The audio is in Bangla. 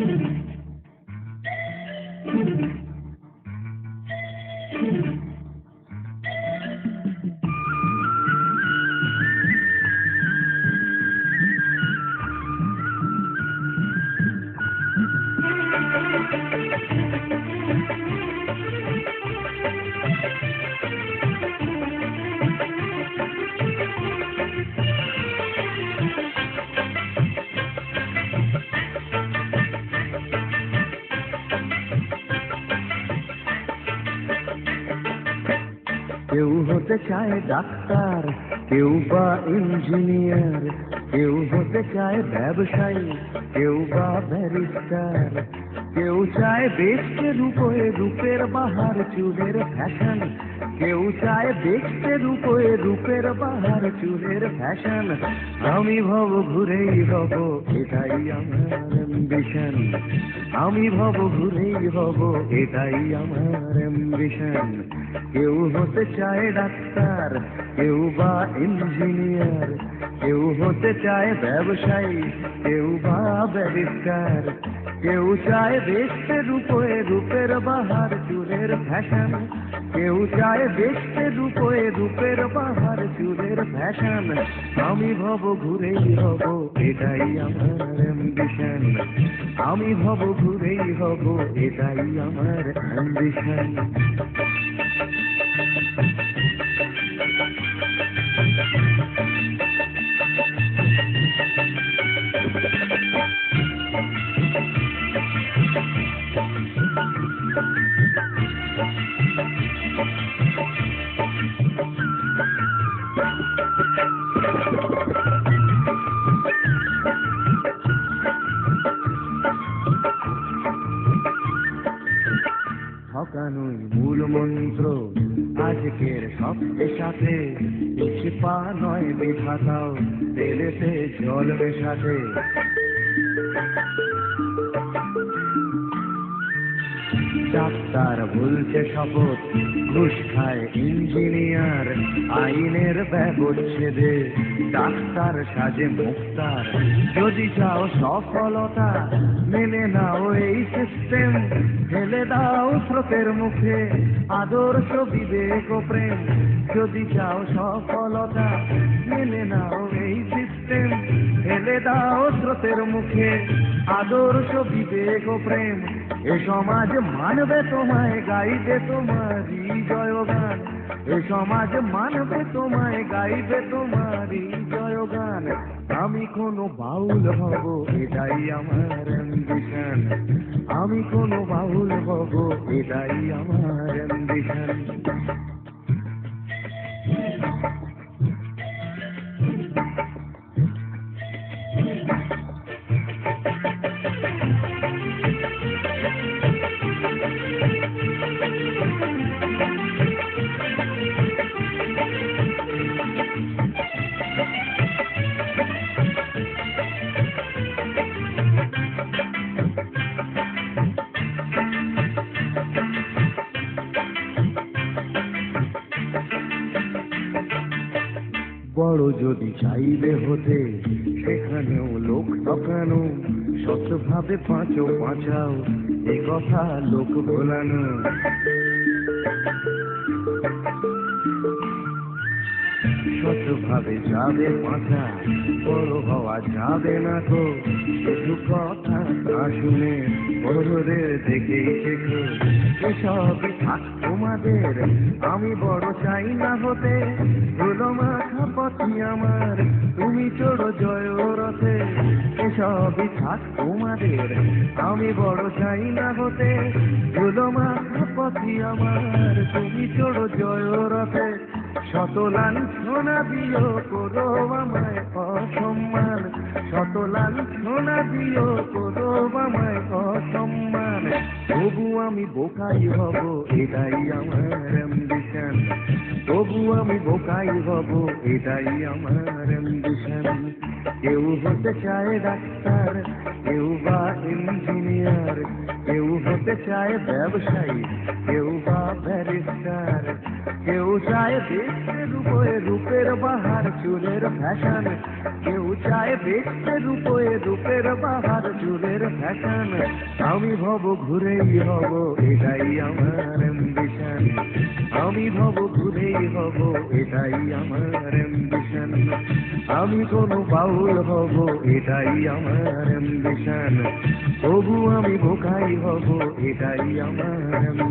কেউ হতে চায় ডাক্তার, কেউ বা ইঞ্জিনিয়ার কেউ হতে চায় ব্যবসায়ী, কেউ বা ব্যারিস্টার কেউ চায় দেখতে রূপে রূপের বাহার চুলের ফ্যাশন কেউ চায় দেখতে রূপে রূপের বাহার চুলের ফ্যাশন আমি ভব ঘুরেই হব এটাই আমার অ্যাম্বিশন আমি ভব ঘুরেই হব এটাই আমার অ্যাম্বিশন কেউ হতে চায় ডাক্তার, কেউ বা ইঞ্জিনিয়ার কেউ হতে চায় ব্যবসায়ী, কেউ বা ব্যারিস্টার কেউ চায় দেখতে রূপে রূপের বাহার চুলের ফ্যাশন কেউ চায় দেখতে রূপে রূপের বাহার চুলের ফ্যাশন আমি ভব ঘুরেই হব, এটাই আমার অ্যাম্বিশন আমি ভব ঘুরেই হব, এটাই আমার অ্যাম্বিশন ঠকানোই মূল মন্ত্র। আজকের সবচেয়ে সাথে পা নয় বিধাতাও তেলেতে জল মেশাতে। ডাক্তার বলছে শপথ, ঘুষ খায় ইঞ্জিনিয়ার, আইনের ব্যবচ্ছেদে ডাক্তার সাজে মুক্তার, যদি চাও সফলতা, মেনে নাও এই সিস্টেম ফেলে দাও স্রোতের মুখে আদর্শ বিবেক ও প্রেম। যদি চাও সফলতা, মেনে নাও এই সিস্টেম ফেলে দাও স্রোতের মুখে আদর্শ বিবেক ও প্রেম। এ সমাজ মানবে তোমায়, গাইবে তোমারই জয়গান। এ সমাজ মানবে তোমায়, গাইবে তোমারই জয়গান। আমি কোনো বাউল হব, এটাই আমার আমি কোনো বাউল হব, এটাই আমার অ্যাম্বিশন বড় যদি চাইবে হতে, সেখানেও লোক ঠকানো শতভাবে পাঁচো পাঁচাও এ কথা লোক ভোলানো। শতভাবে যাবে পাঁচা বড় হওয়া যাবে না তো, শুধু কথা শুনে বড়দের দেখেই শেখো এসবই থাক তোমাদের, আমি বড় চাই না হতে। ধুলো মাথা পথি আমার, তুমি চড়ো জয় রথে এসবই থাক তোমাদের, আমি বড় চাই না হতে। ধুলো মাথা পথি আমার, তুমি চড়ো জয় রথে শত লাঞ্ছনা দিও করো আমায় অসম্মান। শত লাঞ্ছনা দিও করো তবু আমি বোকাই হব, এটাই আমার অ্যাম্বিশন তবু আমি বোকাই হব, এটাই আমার অ্যাম্বিশন কেউ হতে চায় ডাক্তার, কেউ বা ইঞ্জিনিয়ার কেউ হতে চায় ব্যবসায়ী, কেউ বা ব্যারিস্টার কেউ চায় দেখতে রূপে রূপের বাহার, চুলের ফ্যাশন। কেউ চায় দেখতে রূপে রূপের বাহার, চুলের ফ্যাশন। আমি ভব ঘুরেই হব, এটাই আমার অ্যাম্বিশন আমি ভব ঘুরেই হব, এটাই আমার অ্যাম্বিশন আমি কোনো বাউল হব, এটাই আমার অ্যাম্বিশন তবু আমি বোকাই হব, এটাই আমার।